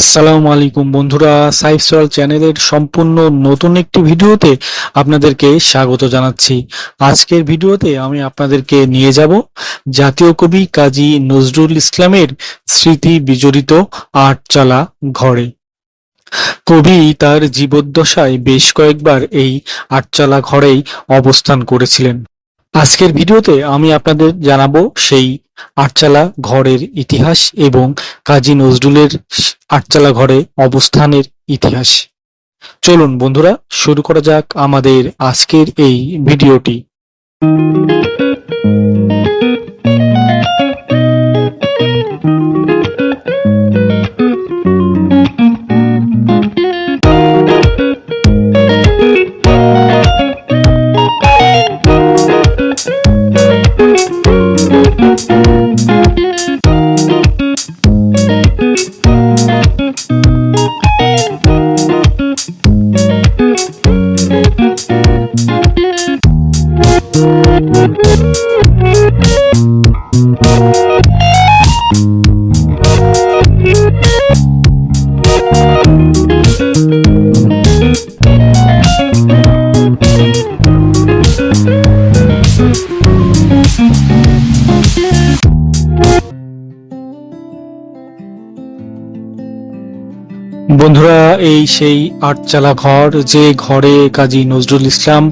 আসসালামু আলাইকুম বন্ধুরা সাইফ সোয়াল চ্যানেলের সম্পূর্ণ নতুন একটি ভিডিওতে আপনাদেরকে স্বাগত জানাচ্ছি। আজকের ভিডিওতে আমি আপনাদেরকে নিয়ে যাব জাতীয় কবি কাজী নজরুল ইসলামের স্মৃতি বিজড়িত আটচালা ঘরে। কবি তার জীবদ্দশায় বেশ কয়েকবার এই আটচালা ঘরেই অবস্থান করেছিলেন। আজকের ভিডিওতে আমি আপনাদের জানাব সেই আটচালা ঘরের ইতিহাস এবং কাজী নজরুলের আটচালা ঘরে অবস্থানের ইতিহাস। চলুন বন্ধুরা, শুরু করা যাক আমাদের আজকের এই ভিডিওটি। বন্ধুরা, এই সেই আটচালা ঘর যে ঘরে কাজী নজরুল ইসলাম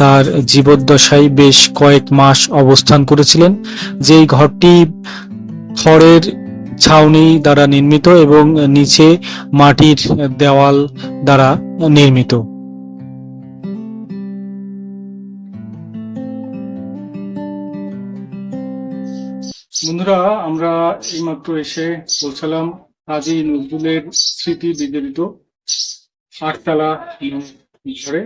তার জীবদ্দশায় বেশ কয়েক মাস অবস্থান করেছিলেন। যেই ঘরটি খড়ের ছাউনি দ্বারা নির্মিত এবং নিচে মাটির দেওয়াল দ্বারা নির্মিত। বন্ধুরা, আমরা এইমাত্র এসে পৌঁছালাম কাজী নজরুলের স্মৃতি বিজড়িত আটতলা ঘরে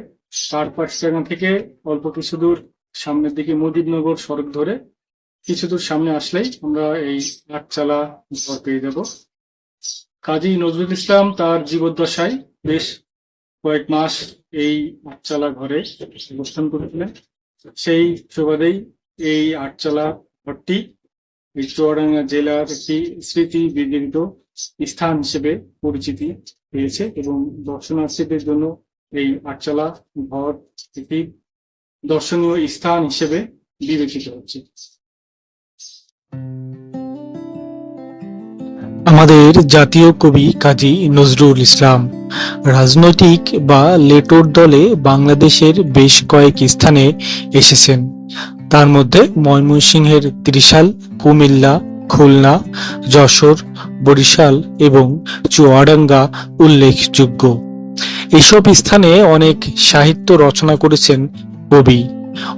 তার পাশাপাশি থেকে অল্প কিছু দূর সামনের দিকে মুজিবনগর সড়ক ধরে কিছু দূর সামনে আসলেই আমরা এই আটচালা ঘর পেয়ে যাব। কাজী নজরুল ইসলাম তার জীবদ্দশায় বেশ কয়েক মাস এই আটচালা ঘরে অবস্থান করেছিলেন। সেই সুবাদেই এই আটচালা ঘরটি চুয়াডাঙ্গা জেলার একটি স্মৃতি বিজড়িত স্থান হিসেবে পরিচিতি পেয়েছে এবং দর্শনার্থীদের জন্য এই আটচালা ঘর একটি দর্শনীয় স্থান হিসেবে বিবেচিত হচ্ছে। আমাদের জাতীয় কবি কাজী নজরুল ইসলাম রাজনৈতিক বা লেটোর দলে বাংলাদেশের বেশ কয়েক স্থানে এসেছেন। তার মধ্যে ময়মনসিংহের ত্রিশাল, কুমিল্লা খুলনা, যশোর, বরিশাল এবং চুয়াডাঙ্গা উল্লেখযোগ্য। এসব স্থানে অনেক সাহিত্য রচনা করেছেন কবি।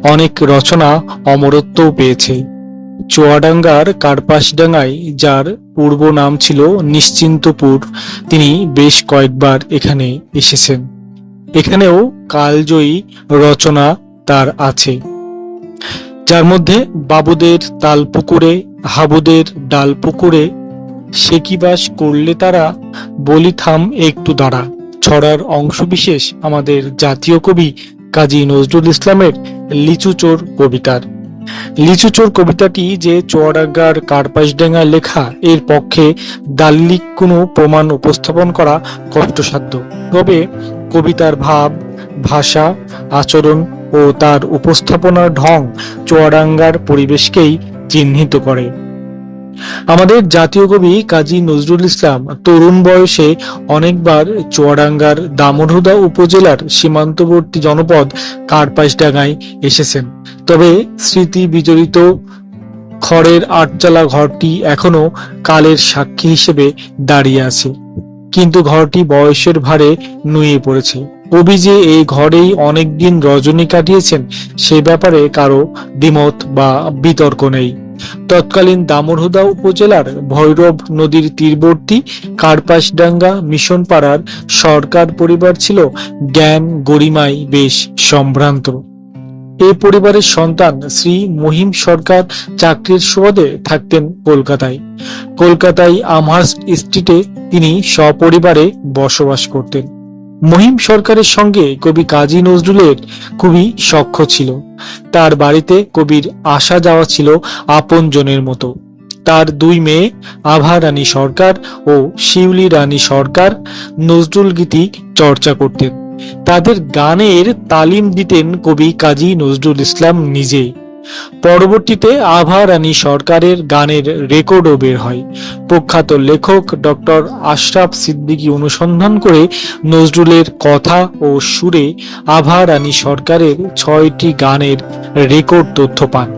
অনেক রচনা অমরত্বও পেয়েছে। চুয়াডাঙ্গার কার্পাসডাঙ্গায়, যার পূর্ব নাম ছিল নিশ্চিন্তপুর, তিনি বেশ কয়েকবার এখানে এসেছেন। এখানেও কালজয়ী রচনা তার আছে। যার মধ্যে বাবুদের তাল পুকুরে হাবুদের ডাল পুকুরে সেকিবাস করলে তারা, বলি থাম একটু দাঁড়া। ছড়ার অংশবিশেষ আমাদের জাতীয় কবি কাজী নজরুল ইসলামের লিচুচোর কবিতার। লিচুচোর কবিতাটি যে চুয়াডাঙ্গার কার্পাসডাঙ্গায় লেখা, এর পক্ষে দাল্লিক কোনো প্রমাণ উপস্থাপন করা কষ্টসাধ্য। তবে কবিতার ভাব, ভাষা, আচরণ ও তার উপস্থাপনার ঢং চুয়াডাঙ্গার পরিবেশকেই চিহ্নিত করে। আমাদের জাতীয় কবি কাজী নজরুল ইসলাম তরুণ বয়সে অনেকবার চুয়াডাঙ্গার দামোহদা উপজেলার সীমান্তবর্তী জনপদ কার্পাসডাঙ্গায় এসেছেন। তবে স্মৃতি বিজড়িত খড়ের আটচালা ঘরটি এখনও কালের সাক্ষী হিসেবে দাঁড়িয়ে আছে। কিন্তু ঘরটি বয়সের ভারে নুয়ে পড়েছে। কবি যে এই ঘরেই অনেকদিন রজনী কাটিয়েছেন, সে ব্যাপারে কারও দ্বিমত বা বিতর্ক নেই। তৎকালীন দামোহদা উপজেলার ভৈরব নদীর তীরবর্তী কার্পাসডাঙ্গা মিশন পাড়ার সরকার পরিবার ছিল জ্ঞান গরিমায় বেশ সম্ভ্রান্ত। এই পরিবারের সন্তান শ্রী মহিম সরকার চাকরির সুবাদে থাকতেন কলকাতায়। কলকাতায় আমহার্স্ট স্ট্রিটে তিনি সপরিবারে বসবাস করতেন। মহিম সরকারের সঙ্গে কবি কাজী নজরুলের খুবই সখ্য ছিল। তার বাড়িতে কবির আসা যাওয়া ছিল আপনজনের মতো। তার দুই মেয়ে, আভা রানী সরকার ও শিউলি রানী সরকার নজরুল গীতি চর্চা করতেন। তাদের গানের তালিম দিতেন কবি কাজী নজরুল ইসলাম নিজে পরবর্তীতে আভা রানী সরকারের গানের রেকর্ডও বের হয়। প্রখ্যাত লেখক ডক্টর আশরাফ সিদ্দিকী অনুসন্ধান করে নজরুলের কথা ও সুরে আভা রানী সরকারের ছয়টি গানের রেকর্ড তথ্য পান।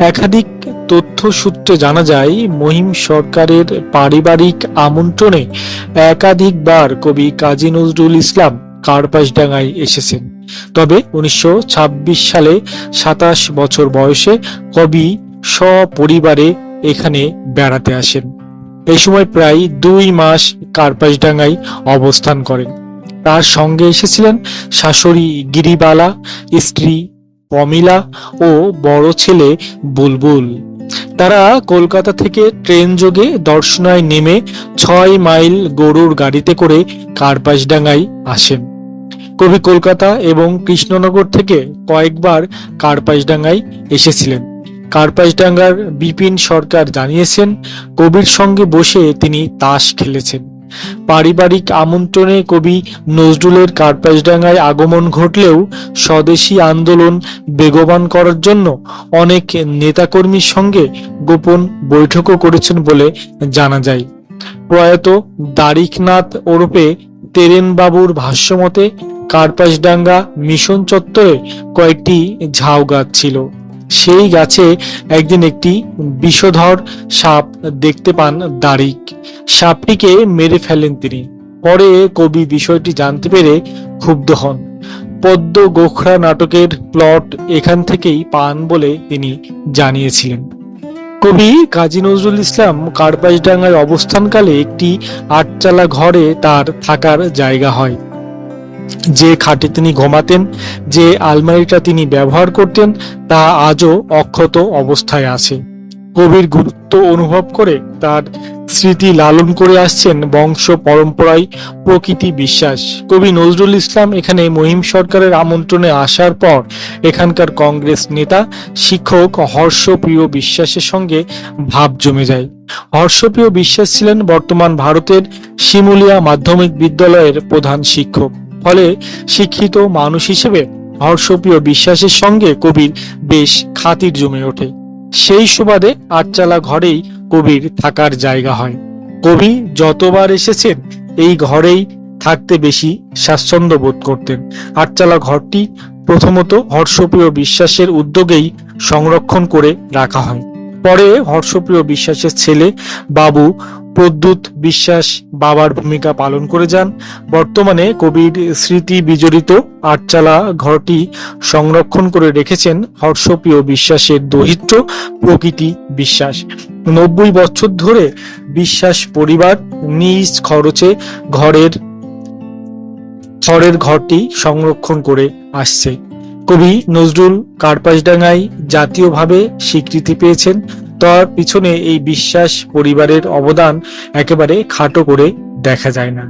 একাধিক তথ্য সূত্রে জানা যায়, মহিম সরকারের পারিবারিক আমন্ত্রণে একাধিকবার কবি কাজী নজরুল ইসলাম কার্পাসডাঙ্গায় এসেছেন। তবে উনিশশো ছাব্বিশ সালে সাতাশ বছর বয়সে কবি সপরিবারে এখানে বেড়াতে আসেন। এই সময় প্রায় দুই মাস কার্পাসডাঙ্গায় অবস্থান করেন। তার সঙ্গে এসেছিলেন শাশুড়ি গিরিবালা, স্ত্রী প্রমিলা ও বড় ছেলে বুলবুল। তারা কলকাতা থেকে ট্রেন যোগে দর্শনায় নেমে ছয় মাইল গরুর গাড়িতে করে কার্পাসডাঙ্গায় আসেন। কবি কলকাতা এবং কৃষ্ণনগর থেকে কয়েকবার কার্পাসডাঙ্গায় এসেছিলেন। কার্পাসডাঙ্গার বিপিন সরকার জানিয়েছেন, কবির সঙ্গে বসে তিনি তাস খেলেছেন। পারিবারিক আমন্ত্রণে কবি নজরুলের কার্পাসডাঙ্গায় আগমন ঘটলেও স্বদেশী আন্দোলন বেগবান করার জন্য অনেক নেতাকর্মীর সঙ্গে গোপন বৈঠকও করেছেন বলে জানা যায়। প্রয়াত দারিকনাথ ওরফে তেরেন বাবুর ভাষ্যমতে কার্পাসডাঙ্গা মিশন চত্বরে কয়েকটি ঝাউ গাছ ছিল। সেই গাছে একদিন একটি বিষধর সাপ দেখতে পান দারিক সাপটিকে মেরে ফেলেন তিনি। পরে কবি বিষয়টি জানতে পেরে ক্ষুব্ধ হন। পদ্ম গোখরা নাটকের প্লট এখান থেকেই পান বলে তিনি জানিয়েছিলেন। কবি কাজী নজরুল ইসলাম কার্পাসডাঙ্গায় অবস্থানকালে একটি আটচালা ঘরে তার থাকার জায়গা হয়। যে খাটে তিনি ঘুমাতেন, যে আলমারিটা তিনি ব্যবহার করতেন, তা আজও অক্ষত অবস্থায় আছে। কবির গুরুত্ব অনুভব করে তার স্মৃতি লালন করে আসছেন বংশ পরম্পরায় প্রকৃতি বিশ্বাস। কবি নজরুল ইসলাম এখানে মহিম সরকারের আমন্ত্রণে আসার পর এখানকার কংগ্রেস নেতা, শিক্ষক, হর্ষপ্রিয় বিশ্বাসের সঙ্গে ভাব জমে যায়। হর্ষপ্রিয় বিশ্বাস ছিলেন বর্তমান ভারতের শিমুলিয়া মাধ্যমিক বিদ্যালয়ের প্রধান শিক্ষক। ফলে শিক্ষিত মানুষ হিসেবে হর্ষপ্রিয় বিশ্বাসের সঙ্গে কবির বেশ খাতির জমে ওঠে। সেই সুবাদে আটচালা ঘরেই কবির থাকার জায়গা হয়। কবি যতবার এসেছেন, এই ঘরেই থাকতে বেশি স্বাচ্ছন্দ্য বোধ করতেন। আটচালা ঘরটি প্রথমত হর্ষপ্রিয় বিশ্বাসের উদ্যোগেই সংরক্ষণ করে রাখা হয়। পরে হর্ষপ্রিয় বিশ্বাসের ছেলে বাবু প্রদ্যুৎ বিশ্বাস বাবার ভূমিকা পালন করে যান। বর্তমানে কবির স্মৃতি বিজড়িত আটচালা ঘরটি সংরক্ষণ করে রেখেছেন হর্ষপ্রিয় বিশ্বাসের দহিত্র প্রকৃতি বিশ্বাস। নব্বই বছর ধরে বিশ্বাস পরিবার নিজ খরচে ঘরের খড়ের ঘরটি সংরক্ষণ করে আসছে। কবি নজরুল কার্পাসডাঙ্গায় জাতীয়ভাবে স্বীকৃতি পেয়েছেন তার পিছনে এই বিশ্বাস পরিবারের অবদান একেবারে খাটো করে দেখা যায় না।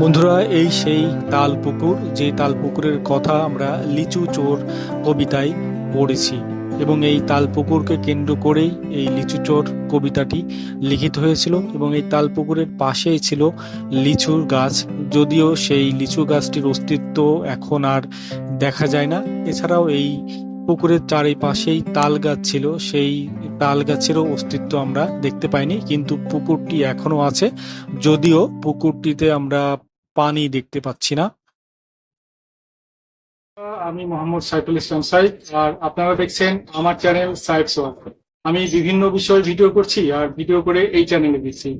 বন্ধুরা, এই সেই তাল পুকুর যে তাল পুকুরের কথা আমরা লিচু চোর কবিতায় পড়েছি এবং এই তাল পুকুরকে কেন্দ্র করেই এই লিচু চোর কবিতাটি লিখিত হয়েছিল এবং এই তাল পুকুরের পাশেই ছিল লিচুর গাছ। যদিও সেই লিচু গাছটির অস্তিত্ব এখন আর দেখা যায় না। এছাড়াও এই পুকুরের চারিপাশেই তাল গাছ ছিল, সেই তাল গাছেরও অস্তিত্ব আমরা দেখতে পাইনি, কিন্তু পুকুরটি এখনও আছে। যদিও পুকুরটিতে আমরা পানি দেখতে পাচ্ছি না। আমি মোহাম্মদ সাইফুল ইসলাম সাইফ, আর আপনারা দেখছেন আমার চ্যানেল সাইফ সোয়াল আমি বিভিন্ন বিষয়ে ভিডিও করছি, আর ভিডিও করে এই চ্যানেলে দিচ্ছি।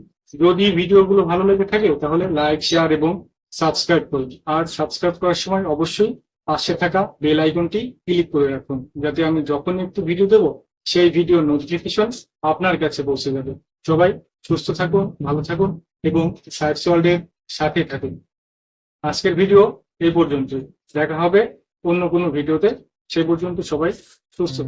যদি ভিডিওগুলো ভালো লেগে থাকে, তাহলে লাইক, শেয়ার এবং সাবস্ক্রাইব করুন। আর সাবস্ক্রাইব করার সময় অবশ্যই পাশে থাকা বেল আইকনটি ক্লিক করে রাখুন, যাতে আমি যখন একটু ভিডিও দেব, সেই ভিডিও নোটিফিকেশন আপনার কাছে পৌঁছে যাবে। সবাই সুস্থ থাকুন, ভালো থাকুন এবং সাইফ ওয়ার্ল্ডের সাথে থাকুন। আজকের ভিডিও এই পর্যন্ত দেখা হবে অন্য কোনো ভিডিওতে সে পর্যন্ত সবাই সুস্থ।